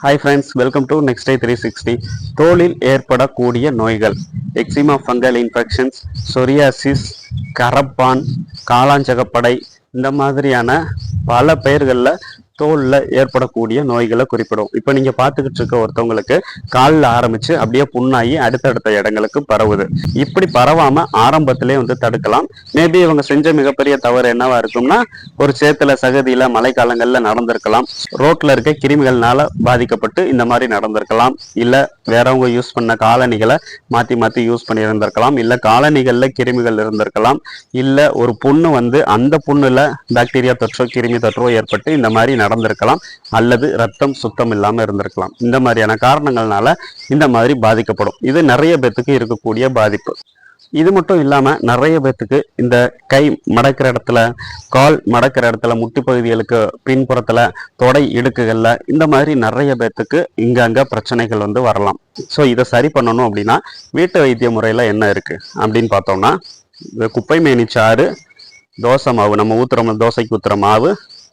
Hi friends welcome to next day three sixty தோலில் ஏற்படக்கூடிய நோய்கள் எக்ஸிமா ஃபங்கல் இன்ஃபெக்ஷன்ஸ் சொரியாசிஸ் கரப்பான் காளாஞ்சகப்படை இந்த மாதிரியான பல பெயர்களில் தோலில் ஏற்படக்கூடிய நோய்களை குறிப்பிடும். இப்போ நீங்கள் பார்த்துக்கிட்டு இருக்க ஒருத்தவங்களுக்கு காலில் ஆரம்பித்து அப்படியே புண்ணாகி அடுத்தடுத்த இடங்களுக்கு பரவுது. இப்படி பரவாமல் ஆரம்பத்திலே வந்து தடுக்கலாம். மேபி இவங்க செஞ்ச மிகப்பெரிய தவறு என்னவா இருக்கும்னா ஒரு சேத்துல சகதியில் மழைக்காலங்களில் நடந்திருக்கலாம். ரோட்டில் இருக்க கிருமிகள்னால பாதிக்கப்பட்டு இந்த மாதிரி நடந்திருக்கலாம். இல்லை வேறவங்க யூஸ் பண்ண காலணிகளை மாற்றி மாற்றி யூஸ் பண்ணி இருந்திருக்கலாம் இல்லை காலணிகளில் கிருமிகள் இருந்திருக்கலாம். இல்லை ஒரு புண்ணு வந்து அந்த புண்ணுல பாக்டீரியா தொற்றோ கிருமி தொற்றோ ஏற்பட்டு இந்த மாதிரி நடந்திருக்கலாம் அல்லது ரத்தம் சுத்தம் இல்லாமல் இருந்திருக்கலாம். இந்த மாதிரியான காரணங்கள்னால இந்த மாதிரி பாதிக்கப்படும். இது நிறைய பேத்துக்கு இருக்கக்கூடிய பாதிப்பு. இது மட்டும் இல்லாம நிறைய பேத்துக்கு இந்த கை மடக்கிற இடத்துல கால் மடக்கிற இடத்துல முட்டி பகுதிகளுக்கு பின்புறத்துல தொடை இடுக்குகள்ல இந்த மாதிரி நிறைய பேத்துக்கு இங்கங்க பிரச்சனைகள் வந்து வரலாம். ஸோ இதை சரி பண்ணணும் அப்படின்னா வீட்டு வைத்திய முறையில என்ன இருக்கு? அப்படின்னு பார்த்தோம்னா இந்த குப்பை மேனிச்சாறு சாறு தோசை மாவு நம்ம ஊற்றுற தோசைக்கு ஊற்றுற மாவு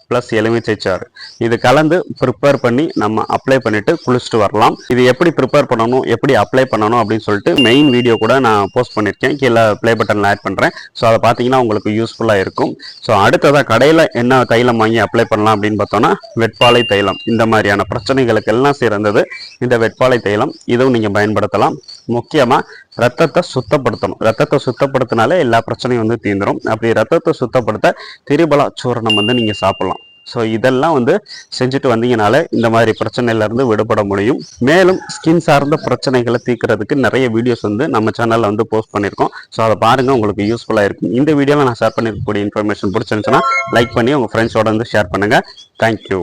ப்ளஸ் எலுமிச்சைச்சாறு இது கலந்து ப்ரிப்பேர் பண்ணி நம்ம அப்ளை பண்ணிவிட்டு குளிச்சுட்டு வரலாம். இது எப்படி ப்ரிப்பேர் பண்ணணும் எப்படி அப்ளை பண்ணணும் அப்படின்னு சொல்லிட்டு மெயின் வீடியோ கூட நான் போஸ்ட் பண்ணியிருக்கேன். கீழே ப்ளே பட்டனில் ஆட் பண்ணுறேன் ஸோ அதை பார்த்தீங்கன்னா உங்களுக்கு யூஸ்ஃபுல்லாக இருக்கும். ஸோ அடுத்ததாக கடையில் என்ன தைலம் வாங்கி அப்ளை பண்ணலாம் அப்படின்னு பார்த்தோம்னா வெட்பாலை தைலம். இந்த மாதிரியான பிரச்சனைகளுக்கு எல்லாம் சிறந்தது. இந்த வெட்பாலை தைலம் இதுவும் நீங்கள் பயன்படுத்தலாம். முக்கியமாக ரத்தத்தை சுத்தப்படுத்தணும். ரத்தத்தை சுத்தப்படுத்தினாலே எல்லா பிரச்சனையும் வந்து தீந்துடும் அப்படி ரத்தத்தை சுத்தப்படுத்த திரிபலா சூரணம் வந்து நீங்கள் சாப்பிடலாம். ஸோ இதெல்லாம் வந்து செஞ்சுட்டு வந்தீங்கனால இந்த மாதிரி பிரச்சனையிலேருந்து விடுபட முடியும். மேலும் ஸ்கின் சார்ந்த பிரச்சனைகளை தீர்க்கறதுக்கு நிறைய வீடியோஸ் வந்து நம்ம சேனலில் வந்து போஸ்ட் பண்ணியிருக்கோம். ஸோ அதை பாருங்கள் உங்களுக்கு யூஸ்ஃபுல்லாக இருக்கும். இந்த வீடியோவில் நான் ஷேர் பண்ணிருக்கக்கூடிய இன்ஃபர்மேஷன் பிடிச்சிருந்துச்சுன்னா லைக் பண்ணி உங்கள் ஃப்ரெண்ட்ஸோட வந்து ஷேர் பண்ணுங்கள் தேங்க்யூ